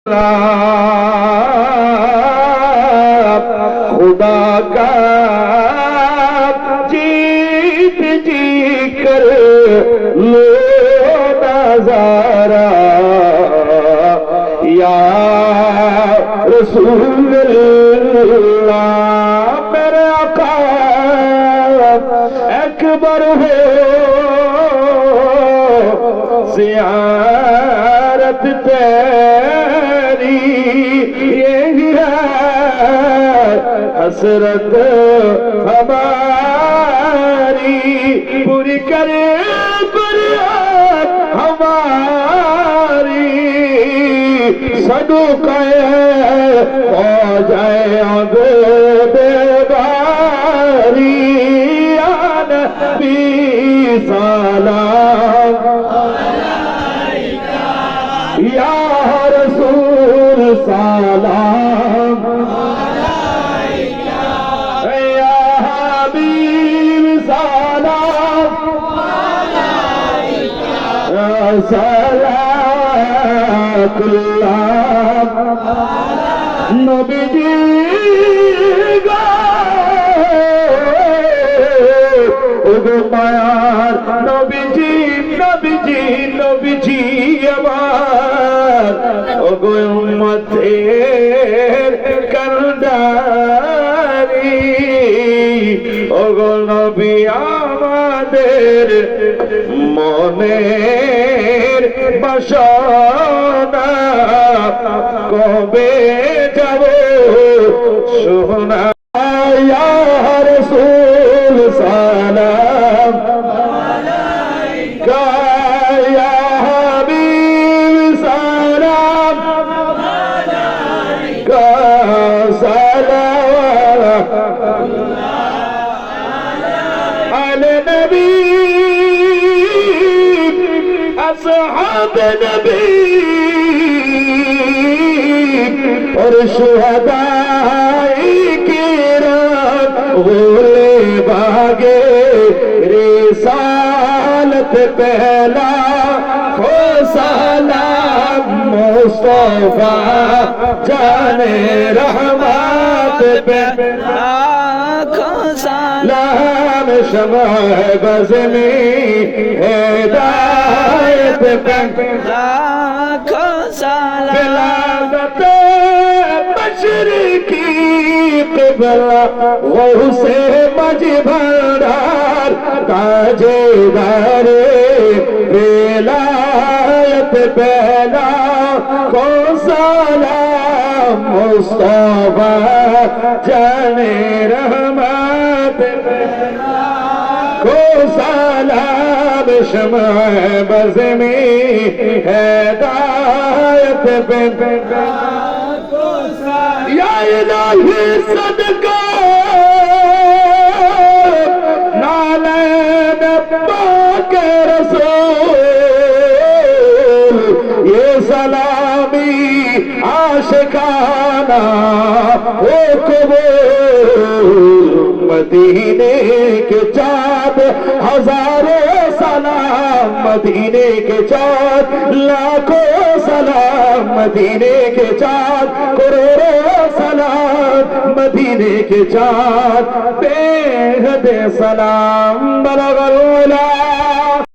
خدا کا جیت جی کر لو نظارہ۔ یا رسول اللہ میرا کا اکبر ہو۔ زیارت پہ حسرت ہماری پوری کرے فریاد ہماری سدو کہے ہو جائے اب بیداری نبی سلام یا رسول سلام সালাম নবীজি গো মায়ার নবীজি নবীজি নবীজি আমার। ওগো মধ্যের কান্ডারি। ওগো নবী আমাদের মনে বাসনা কবে যাব সোনা রসুল সালাম গায়া হাবিব সালাম সালাম আলে নবী أصحاب نبي اور شہداء کرام غول باغے رسالت پہلا ہو سلام مصطفیٰ جان رحمت پہلا سلام شمع بزمی ہدایت পেতাম লাখো সালামত মশরিকি কিবলা ও হুসে মাঝি ভান্ডার কাজে দারে বেলায়ত বেলা কো সালাম। মুস্তাফা জানে রহমত কো সালাম। شمع بزمی ہدایت پہ یا الہی صدقہ نالین پاک رسول یہ سلامی عاشقانہ وہ قبول مدینے کے چاند ہزاروں मदीने के चाँद हजारों सलाम मदीने के चाँद लाखों सलाम मदीने के चाँद करोड़ों सलाम मदीने के चाँद बेहद सलाम बलगल उला